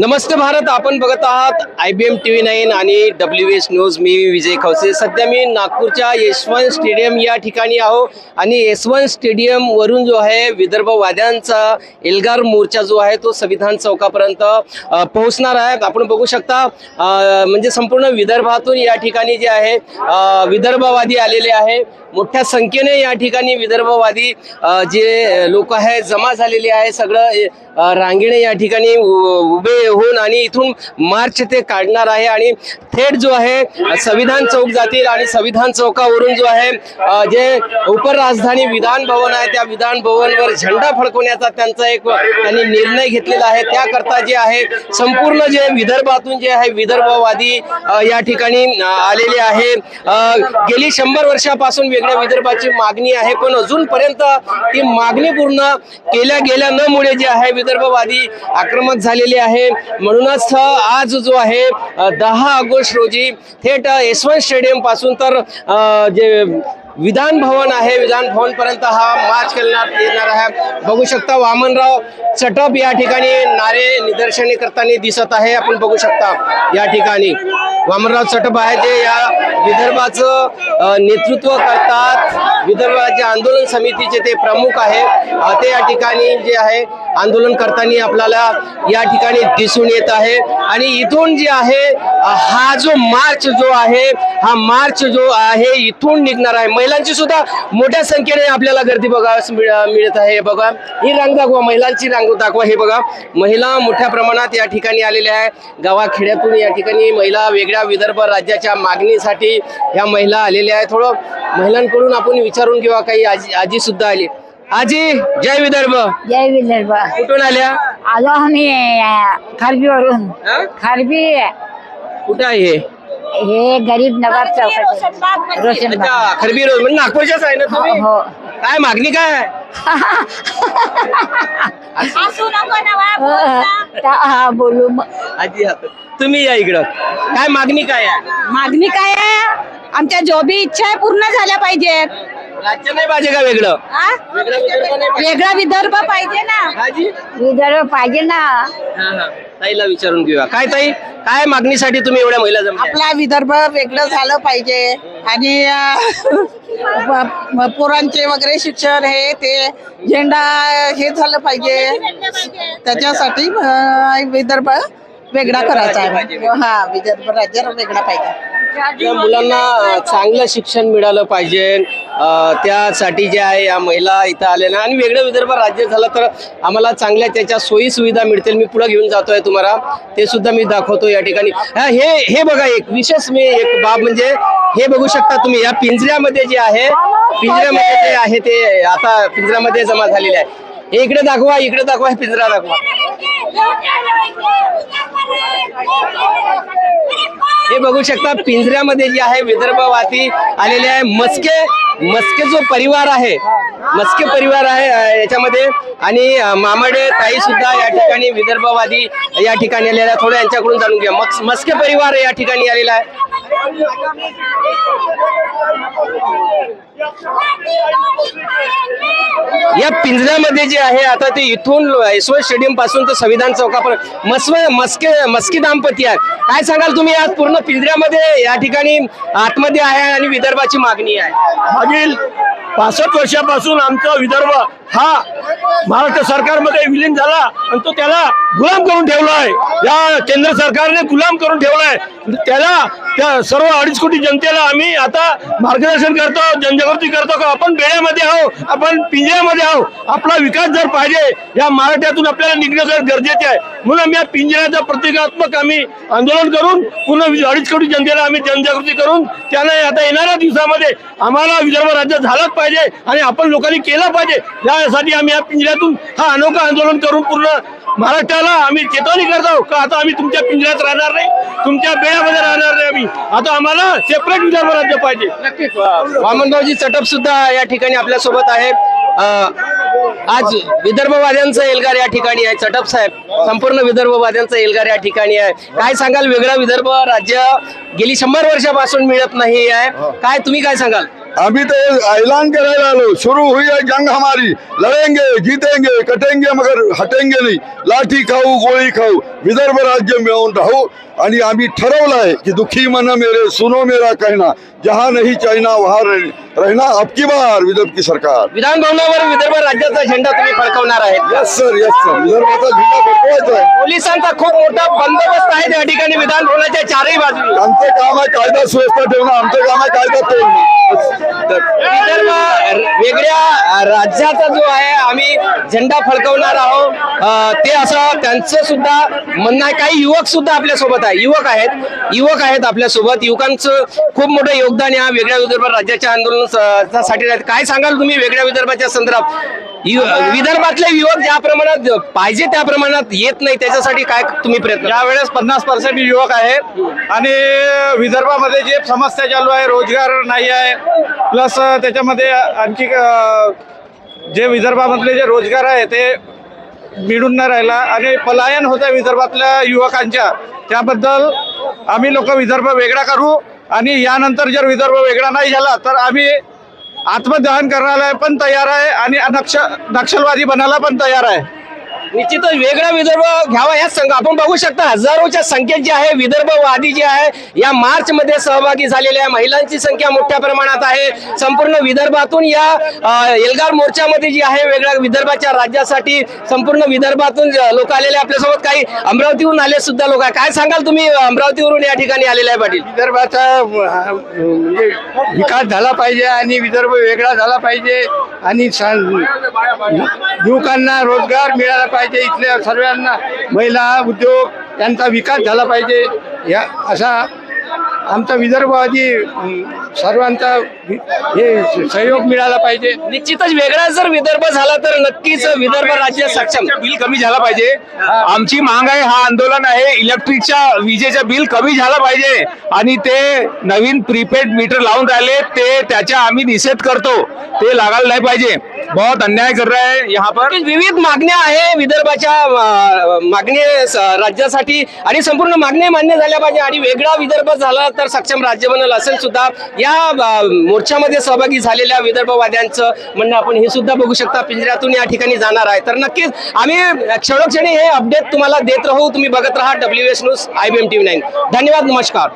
नमस्ते भारत आपण बघत आहात I B M T V nine आणि डब्ल्यू एस न्यूज मी विजय खवसे. सध्या मी नागपूरच्या यशवंत स्टेडियम या ठिकाणी आहो आणि यशवंत स्टेडियम वरून जो आहे विदर्भवाद्यांचा एल्गार मोर्चा जो आहे तो संविधान चौकापर्यंत पोहोचणार आहे. आपण बघू शकता म्हणजे संपूर्ण विदर्भातून या ठिकाणी जे आहे विदर्भवादी आलेले आहे. मोठ्या संख्येने या ठिकाणी विदर्भवादी जे लोक आहे जमा झालेले आहे. सगळं अ, रांगेने या ठिकाणी उ- उभे होऊन आणि इथून मार्च ते काढणार आहे. आणि थेट जो आहे संविधान चौक जातील आणि संविधान चौकावरून जो आहे जे उपराजधानी विधान भवन आहे त्या विधान भवनवर झेंडा फडकवण्याचा त्यांचा एक त्यांनी निर्णय घेतलेला आहे. त्याकरता जे आहे संपूर्ण जे विदर्भातून जे आहे विदर्भवादी या ठिकाणी आलेले आहे. गेली शंभर वर्षापासून वेगळ्या विदर्भाची मागणी आहे पण अजूनपर्यंत ती मागणी पूर्ण केल्या गेल्या नमुळे जे आहे विदर्भवादी आक्रमक झालेले आहे. म्हणूनच आज जो आहे दहा ऑगस्ट रोजी थेट यशवंत स्टेडियमपासून तर जे विधान भवन आहे विधान भवन पर्यंत हा मार्च करण्यात येणार आहे. बघू शकता वामनराव चटप या ठिकाणी नारे निदर्शने करताना दिसत आहे. आपण बघू शकता या ठिकाणी. वामनराव चटप आहे जे या विदर्भाचं नेतृत्व करतात. विदर्भाचे आंदोलन समितीचे ते प्रमुख आहे. ते या ठिकाणी जे आहे आंदोलन करताना आपल्याला या ठिकाणी दिसून येत आहे. आणि इथून जे आहे हा जो मार्च जो आहे हा मार्च जो आहे इथून निघणार आहे. महिलांची सुद्धा मोठ्या संख्येने आपल्याला गर्दी बघावयास मिळत आहे. हे बघा ही रांग दाखवा महिलांची रांग दाखवा हे बघा. महिला मोठ्या प्रमाणात या ठिकाणी आलेल्या आहे गावाखेड्यातून या ठिकाणी महिला वेगळ्या विदर्भ राज्याच्या मागणीसाठी या महिला आलेल्या आहेत. थोडं महिलांकडून आपण विचारून किंवा काही आजी आजी सुद्धा आली. आजी जय विदर्भ. जय विदर्भ. कुठून आल्या? आलो आम्ही खारबीवरून. हा? खारबी कुठं आहे हे? हे गरीब नवाब चौकात. अच्छा खरबी रोड म्हणजे नागपूरच्याच आहे ना तुम्ही? हो काय मागणी काय आहे? हा बोलू. आजी हात तुम्ही या इकडं. काय मागणी काय आहे? मागणी काय आहे? आमच्या जो बी इच्छा आहे पूर्ण झाल्या पाहिजेत. राज्य नाही पाहिजे का वेगळं? वेगळं विदर्भ नाही पाहिजे. वेगळा विदर्भ पाहिजे ना. विदर्भ पाहिजे ना. हा, हा. ताईला विचारून घेऊया. काय ताई? काय मागणीसाठी तुम्ही एवढ्या महिला जमल्या? आपला विदर्भ वेगळं झालं पाहिजे. आणि अं, प- प- पोरांचे वगैरे शिक्षण हे ते झेंडा हे झालं पाहिजे. त्याच्यासाठी अं, विदर्भ वेगळा करायचा आहे. हा विदर्भ राज्य वेगळा पाहिजे. त्या मुलांना चांगलं शिक्षण मिळालं पाहिजे. त्यासाठी जे आहे या महिला इथं आलेल्या आणि वेगळं विदर्भ राज्य झालं तर आम्हाला चांगल्या त्याच्या सोयी सुविधा मिळतील. मी पुढे घेऊन जातोय तुम्हाला. ते सुद्धा मी दाखवतो या ठिकाणी. हे हे बघा एक विशेष मी एक बाब म्हणजे हे बघू शकता तुम्ही. या पिंजऱ्यामध्ये जे आहे पिंजऱ्यामध्ये जे आहे ते आता पिंजऱ्यामध्ये जमा झालेले आहे. हे इकडे दाखवा इकडे दाखवा हे पिंजरा दाखवा. हे बघू शकता पिंजऱ्यामध्ये जे आहे विदर्भवासी आलेले आहे. मस्के मस्के जो परिवार आहे मस्के परिवार आहे याच्यामध्ये. आणि मामडे ताई सुद्धा या ठिकाणी विदर्भवादी या ठिकाणी आलेल्या आहे. थोडं यांच्याकडून जाणून घ्या मस्के परिवार या ठिकाणी आलेला आहे. या पिंजऱ्यामध्ये जे आहे आता ते इथून यशवंत स्टेडियमपासून तर संविधान चौकापर्यंत मस्व मस्के मस्की दाम्पत्य आहे काय सांगाल तुम्ही? आज पूर्ण पिंजऱ्यामध्ये या ठिकाणी आतमध्ये आहे आणि विदर्भाची मागणी आहे. मागील पासष्ट वर्षापासून आमचा विदर्भ हा महाराष्ट्र सरकारमध्ये विलीन झाला आणि तो त्याला गुलाम करून ठेवला आहे या केंद्र सरकारने गुलाम करून ठेवला आहे त्याला त्या सर्व अडीच कोटी जनतेला आम्ही आता मार्गदर्शन करतो जनजागृती करतो का आपण बेड्यामध्ये आहो आपण पिंजऱ्यामध्ये आहो आपला विकास जर पाहिजे या मराठ्यातून आपल्याला निघणं गरजेचे आहे. म्हणून आम्ही या पिंजऱ्याचं प्रतिकात्मक आम्ही आंदोलन करून पूर्ण अडीच कोटी जनतेला आम्ही जनजागृती करून त्याला आता येणाऱ्या दिवसामध्ये आम्हाला विदर्भ राज्य झालंच पाहिजे आणि आपण लोकांनी केलं पाहिजे. यासाठी आम्ही या पिंजऱ्यातून हा अनोखा आंदोलन करून पूर्ण महाराष्ट्राला आम्ही चेतावणी करतो का आता आम्ही तुमच्या पिंजऱ्यात राहणार नाही? तुमच्या बेड्यामध्ये राहणार नाही आम्ही. आता आम्हाला सेपरेट विदर्भ राज्य पाहिजे. नक्कीच. वामनरावजी चटप सुद्धा या ठिकाणी आपल्यासोबत आहे. आज विदर्भवाद्यांचं एल्गार या ठिकाणी आहे. चटप साहेब संपूर्ण विदर्भवाद्यांचं एल्गार या ठिकाणी आहे. काय सांगाल? वेगळं विदर्भ राज्य गेली शंभर वर्षापासून मिळत नाही आहे. काय तुम्ही काय सांगाल? अभी तो ऐलान करायला आलो शुरू हुई है जंग हमारी। लड़ेंगे जीतेंगे कटेंगे मगर हटेंगे नहीं। लाठी खाऊ गोळी खाऊ विदर्भ राज्य मिळवून राहू। आणि आम्ही ठरवलं आहे की दुखी मन मेरे सुनो मेरा कहना। जहां नहीं चाइना वहां रह- रहना अब की बार विदर्भ की सरकार। विधान भवनावर विदर्भ राज्याचा झेंडा तुम्ही फडकवणार आहेत. यस सर यस सर विदर्भाचा झेंडा फडकवायचा आहे. पोलिसांचा खूप मोठा बंदोबस्त आहे त्या ठिकाणी विधान भवनाच्या चारही बाजूला आमचं काम आहे कायदा सुव्यवस्था ठेवणं आमचं काम आहे कायदा तोडणं. विदर्भ वेगळ्या राज्याचा जो आहे आम्ही झेंडा फडकवणार आहोत. ते असं त्यांचं सुद्धा म्हणणं आहे. काही युवक सुद्धा आपल्यासोबत आहे. युवक आहेत. युवक आहेत आपल्यासोबत. युवकांचं खूप मोठं योगदान या वेगळ्या विदर्भ राज्याच्या आंदोलनासाठी आहे. काय सांगाल तुम्ही वेगळ्या विदर्भाच्या संदर्भात? यु- विदर्भातले युवक ज्या प्रमाणात पाहिजे त्या प्रमाणात येत नाही त्याच्यासाठी काय तुम्ही प्रयत्न यावेळेस पन्नास पर्सेंट युवक आहेत. आणि विदर्भामध्ये जे समस्या चालू आहे रोजगार नाही आहे प्लस त्याच्यामध्ये आणखी अ, जे विदर्भामधले जे रोजगार आहे ते मिळून नाही राहिला. आणि पलायन होत आहे विदर्भातल्या युवकांच्या. त्याबद्दल आम्ही लोक विदर्भ वेगळा करू. आणि यानंतर जर विदर्भ वेगळा नाही झाला तर आम्ही आत्मदहन करायला पण तयार आहे आणि नक्ष नक्षलवादी बनायला पण तयार आहे. निश्चितच वेगळा विदर्भ घ्यावा याच संघ आपण बघू शकता हजारोच्या संख्येत जे आहे विदर्भवादी जे आहे या मार्च मध्ये सहभागी झालेल्या महिलांची संख्या मोठ्या प्रमाणात आहे. संपूर्ण विदर्भातून या एल्गार मोर्चामध्ये जी आहे वेगळ्या विदर्भाच्या राज्यासाठी संपूर्ण विदर्भातून लोक आलेले आपल्यासोबत काही अमरावतीहून आले सुद्धा लोक आहे काय सांगाल तुम्ही अमरावतीवरून या ठिकाणी आलेले आहे पाटील? विदर्भाचा म्हणजे विकास झाला पाहिजे आणि विदर्भ वेगळा झाला पाहिजे आणि युवकांना रोजगार मिळाला पाहिजे. इथल्या सर्वांना महिला उद्योग यांचा विकास झाला पाहिजे. या असा आमचा विदर्भवादी सर्वांचा हे सहयोग मिळाला पाहिजे. निश्चितच वेगळा जर विदर्भ झाला तर नक्कीच विदर्भ राज्य सक्षम. बिल कमी झाला पाहिजे. आमची मांग आहे हा आंदोलन आहे. इलेक्ट्रिकच्या विजेचं बिल कमी झालं पाहिजे. आणि ते नवीन प्रीपेड मीटर लावून राहिले ते त्याचा आम्ही निषेध करतो. ते लागायला नाही पाहिजे. बहुत अन्याय कर रहे हैं यहाँ पर। विविध मागण्या आहे विदर्भाच्या मागणी राज्यासाठी आणि संपूर्ण मागण्या मान्य झाल्या पाहिजे आणि वेगळा विदर्भ झाला तर सक्षम राज्य बनेल असेल सुद्धा. या मोर्चामध्ये सहभागी झालेल्या विदर्भवाद्यांचं म्हणणं आपण हे सुद्धा बघू शकता. पिंजऱ्यातून या ठिकाणी जाणार आहे. तर नक्कीच आम्ही क्षणोक्षणी हे अपडेट तुम्हाला देत राहू. तुम्ही बघत राहा W S news I B M T V nine धन्यवाद नमस्कार.